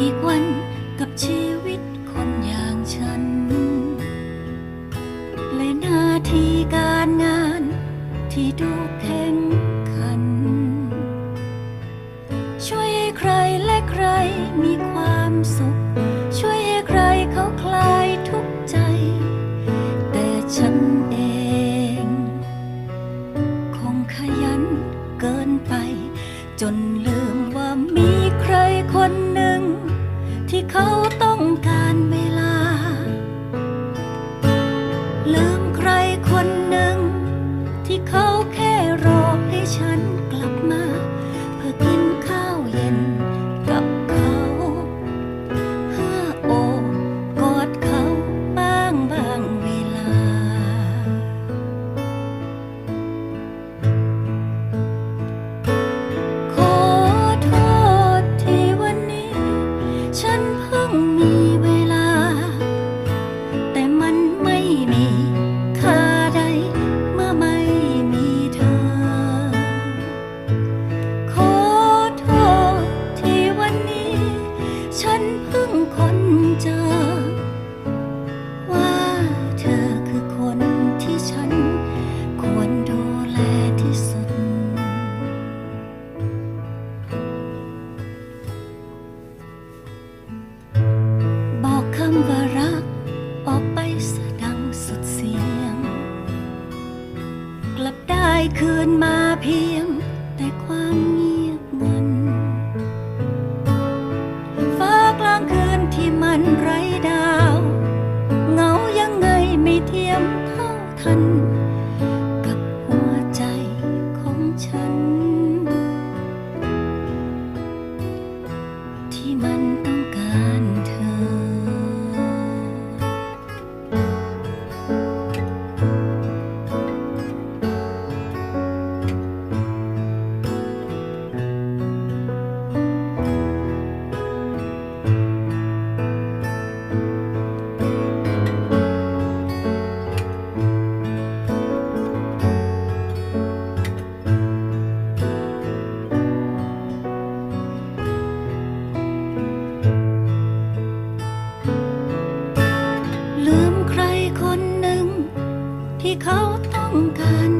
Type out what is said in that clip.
อีกวันกับชีวิตคนอย่างฉัน เลยหน้าที่การงานที่ดูแข็งขัน ช่วยให้ใครและใครมีความสุข ช่วยให้ใครเขาคลายทุกข์ใจ แต่ฉันเอง คงขยันเกินไป จนลืมว่ามีใครคน cold ำว่ารัก ออกไปสะดังสุดเสียง กลับได้คืนมาเพียง แต่ความเงียบงันฟ้ากลางคืนที่มันไร้ดา ที่เขาต้องการ